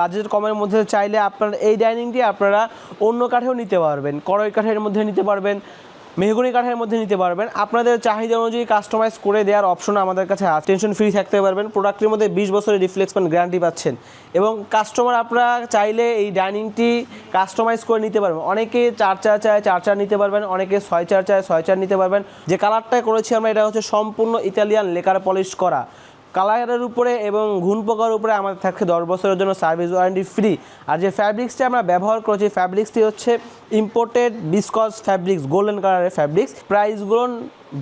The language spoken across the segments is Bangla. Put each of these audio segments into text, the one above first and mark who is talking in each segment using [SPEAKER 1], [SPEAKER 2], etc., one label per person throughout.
[SPEAKER 1] বাজেট কমের মধ্যে চাইলে আপনার এই ডাইনিংটি আপনারা অন্য কাঠেও নিতে পারবেন। করই কাঠের মধ্যে নিতে পারবেন, মেহগুনি কাঠের মধ্যে নিতে পারবেন। আপনাদের চাহিদা অনুযায়ী কাস্টমাইজ করে দেওয়ার অপশন আমাদের কাছে টেনশন ফ্রি থাকতে পারবেন। প্রোডাক্টের মধ্যে বিশ বছরের রিফ্লেক্সমেন্ট গ্যারান্টি পাচ্ছেন। এবং কাস্টমার আপনারা চাইলে এই ডাইনিংটি কাস্টমাইজ করে নিতে পারবেন। অনেকে চার চার চায় চার চার নিতে পারবেন, অনেকে ছয় চার চায় ছয় চার নিতে পারবেন। যে কালারটা করেছি আমরা, এটা হচ্ছে সম্পূর্ণ ইতালিয়ান লেকার পলিশ করা। কালারের উপরে এবং ঘুন পোকার উপরে আমাদের থাকছে দশ বছরের জন্য সার্ভিস ওয়ারেন্টি ফ্রি। আর যে ফ্যাব্রিক্সটি আমরা ব্যবহার করেছি, ফ্যাব্রিক্সটি হচ্ছে ইম্পোর্টেড বিসকস ফ্যাব্রিক্স গোল্ডেন কালারের ফ্যাব্রিক্স প্রাইসগুলো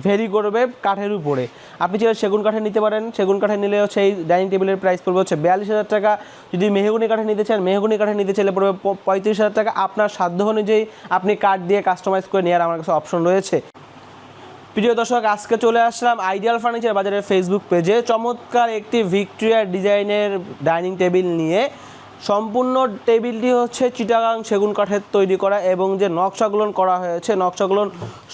[SPEAKER 1] ভেরি করবে কাঠের উপরে। আপনি চাইলে সেগুন কাঠে নিতে পারেন। সেগুন কাঠে নিলে হচ্ছে এই ডাইনিং টেবিলের প্রাইস পড়বে হচ্ছে বিয়াল্লিশ হাজার টাকা। যদি মেহগুনি কাঠে নিতে চান, মেহগুনি কাঠে নিতে চাইলে পড়বে পঁয়ত্রিশ হাজার টাকা। আপনার সাধ্য অনুযায়ী আপনি কাঠ দিয়ে কাস্টমাইজ করে নেওয়ার আমার কাছে অপশন রয়েছে। প্রিয় দর্শক, আজকে চলে আসলাম আইডিয়াল ফার্নিচার বাজারের ফেসবুক পেজে চমৎকার একটি ভিক্টোরিয়া ডিজাইনের ডাইনিং টেবিল নিয়ে। সম্পূর্ণ টেবিলটি হচ্ছে চিটাগাং সেগুন কাঠের তৈরি করা এবং যে নকশাগুলো করা হয়েছে নকশাগুলো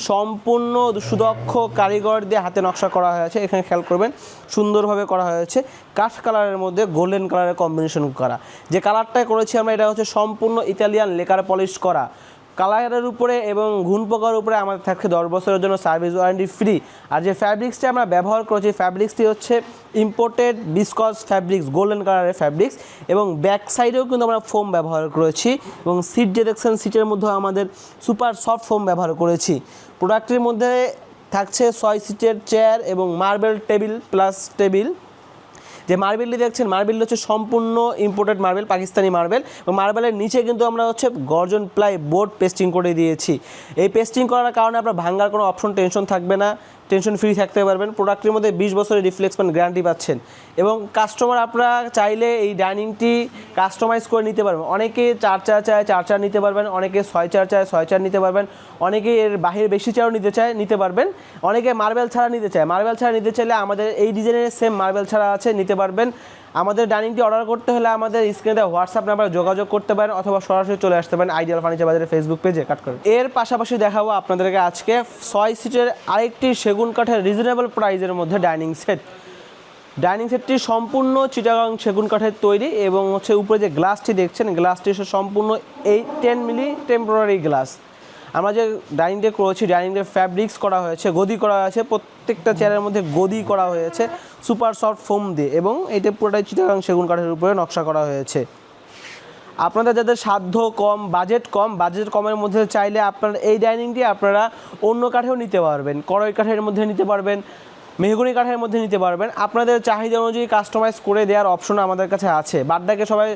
[SPEAKER 1] সম্পূর্ণ সুদক্ষ কারিগর দিয়ে হাতে নকশা করা হয়েছে। এখানে খেয়াল করবেন, সুন্দরভাবে করা হয়েছে। কাঠ কালারের মধ্যে গোল্ডেন কালারের কম্বিনেশন করা। যে কালারটা করেছি আমরা, এটা হচ্ছে সম্পূর্ণ ইতালিয়ান লেকার পলিশ করা। কালারের উপরে এবং ঘুন পোকার উপরে আমাদের থাকছে দশ বছরের জন্য সার্ভিস ওয়ারেন্টি ফ্রি। আর যে ফ্যাব্রিক্সটি আমরা ব্যবহার করেছি ফ্যাব্রিক্সটি হচ্ছে ইম্পোর্টেড বিসকস ফ্যাব্রিক্স গোল্ডেন কালারের ফ্যাব্রিক্স এবং ব্যাক সাইডেও কিন্তু আমরা ফোম ব্যবহার করেছি এবং সিট দেখছেন সিটের মধ্যেও আমাদের সুপার সফট ফোম ব্যবহার করেছি। প্রোডাক্টের মধ্যে থাকছে ছয় সিটের চেয়ার এবং মার্বেল টেবিল প্লাস টেবিল যে মার্বেলটি দেখছেন, মার্বেল হচ্ছে সম্পূর্ণ ইম্পোর্টেড মার্বেল, পাকিস্তানি মার্বেল। এবং মার্বেলের নিচে কিন্তু আমরা হচ্ছে গর্জন প্লাই বোর্ড পেস্টিং করে দিয়েছি। এই পেস্টিং করার কারণে আপনার ভাঙ্গার কোনো অপশন টেনশন থাকবে না টেনশন ফ্রি থাকতে পারবেন। প্রোডাক্টের মধ্যে বিশ বছরের রিফ্লেক্সমেন্ট গ্যারান্টি পাচ্ছেন। এবং কাস্টমার আপনারা চাইলে এই ডাইনিংটি কাস্টমাইজ করে নিতে পারবেন। অনেকে চার চার চায়, চার চার নিতে পারবেন, অনেকে ছয় চার চায়, ছয় চার নিতে পারবেন, অনেকে এর বাহিরে বেশি চারও নিতে চায়, নিতে পারবেন। অনেকে মার্বেল ছাড়া নিতে চায়। মার্বেল ছাড়া নিতে চাইলে আমাদের এই ডিজাইনের সেম মার্বেল ছাড়া আছে, নিতে পারবেন। আমাদের ডাইনিংটি অর্ডার করতে হলে আমাদের স্ক্রিনে হোয়াটসঅ্যাপ নাম্বারে যোগাযোগ করতে পারেন অথবা সরাসরি চলে আসতে পারেন আইডিয়াল ফার্নিচার বাজারের ফেসবুক পেজে কাট করে এর পাশাপাশি দেখাবো আপনাদেরকে আজকে ছয় সিটের আরেকটি সেগুন কাঠের রিজনেবল প্রাইজের মধ্যে ডাইনিং সেট ডাইনিং সেটটি সম্পূর্ণ চিটাগাং সেগুন কাঠের তৈরি এবং হচ্ছে উপরে যে গ্লাসটি দেখছেন গ্লাসটি সম্পূর্ণ এই টেন মিলি টেম্পোরারি গ্লাস আমরা যে ডাইনিং ডাইনিংটা করেছি ডাইনিংয়ের ফ্যাব্রিক্স করা হয়েছে, গদি করা হয়েছে, প্রত্যেকটা চেয়ারের মধ্যে গদি করা হয়েছে সুপার সফট ফোম দিয়ে এবং এটা পুরোটাই চিটাগাং সেগুন কাঠের উপরে নকশা করা হয়েছে। আপনাদের যাদের সাধ্য কম বাজেট কম বাজেট কমের মধ্যে চাইলে আপনার এই ডাইনিংটি আপনারা অন্য কাঠেও নিতে পারবেন করই কাঠের মধ্যে নিতে পারবেন মেহগুনি কাঠের মধ্যে নিতে পারবেন। আপনাদের চাহিদা অনুযায়ী কাস্টমাইজ করে দেওয়ার অপশন আমাদের কাছে আছে। বাড্ডাকে সবাই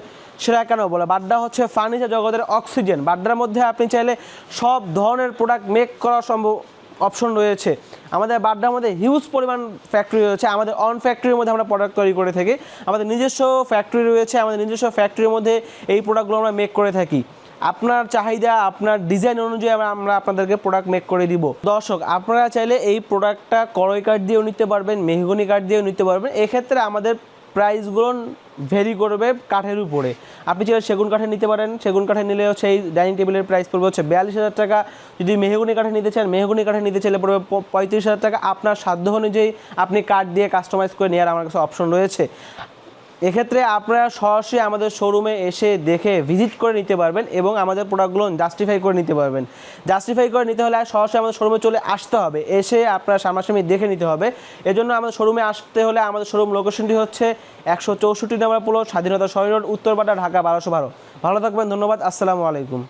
[SPEAKER 1] সেরা কেন বলে? বাড্ডা হচ্ছে ফার্নিচার জগতের অক্সিজেন বাড্ডার মধ্যে আপনি চাইলে সব ধরনের প্রোডাক্ট মেক করা সম্ভব অপশন রয়েছে। আমাদের বাড্ডার মধ্যে হিউজ পরিমাণ ফ্যাক্টরি রয়েছে। আমাদের অন ফ্যাক্টরির মধ্যে আমরা প্রোডাক্ট তৈরি করে থাকি। আমাদের নিজস্ব ফ্যাক্টরি রয়েছে। আমাদের নিজস্ব ফ্যাক্টরির মধ্যে এই প্রোডাক্টগুলো আমরা মেক করে থাকি। আপনার চাহিদা, আপনার ডিজাইন অনুযায়ী আমরা আপনাদেরকে প্রোডাক্ট মেক করে দিব। দর্শক, আপনারা চাইলে এই প্রোডাক্টটা করই কাঠ দিয়েও নিতে পারবেন, মেহগনি কাঠ দিয়েও নিতে পারবেন। এক্ষেত্রে আমাদের প্রাইসগুলো ভেরি করবে কাঠের উপরে। আপনি চাইলে সেগুন কাঠে নিতে পারেন। সেগুন কাঠে নিলে সেই ডাইনিং টেবিলের প্রাইস পড়বে হচ্ছে বিয়াল্লিশ হাজার টাকা। যদি মেহগুনি কাঠে নিতে চান, মেহগুনি কাঠে নিতে চাইলে পড়বে পঁয়ত্রিশ হাজার টাকা। আপনার সাধ্য অনুযায়ী আপনি কাঠ দিয়ে কাস্টমাইজ করে নেওয়ার আমার কাছে অপশন রয়েছে। এক্ষেত্রে আপনারা সরাসরি আমাদের শোরুমে এসে দেখে ভিজিট করে নিতে পারবেন এবং আমাদের প্রোডাক্টগুলো জাস্টিফাই করে নিতে পারবেন। জাস্টিফাই করে নিতে হলে সরাসরি আমাদের শোরুমে চলে আসতে হবে। এসে আপনারা সামনাসামনি দেখে নিতে হবে। এজন্য আমাদের শোরুমে আসতে হলে আমাদের শোরুম লোকেশনটি হচ্ছে একশো চৌষট্টি নম্বর পুলো স্বাধীনতা শহর রোড উত্তরপাড়া, ঢাকা বারোশো বারো। ভালো থাকবেন, ধন্যবাদ, আসসালামু আলাইকুম।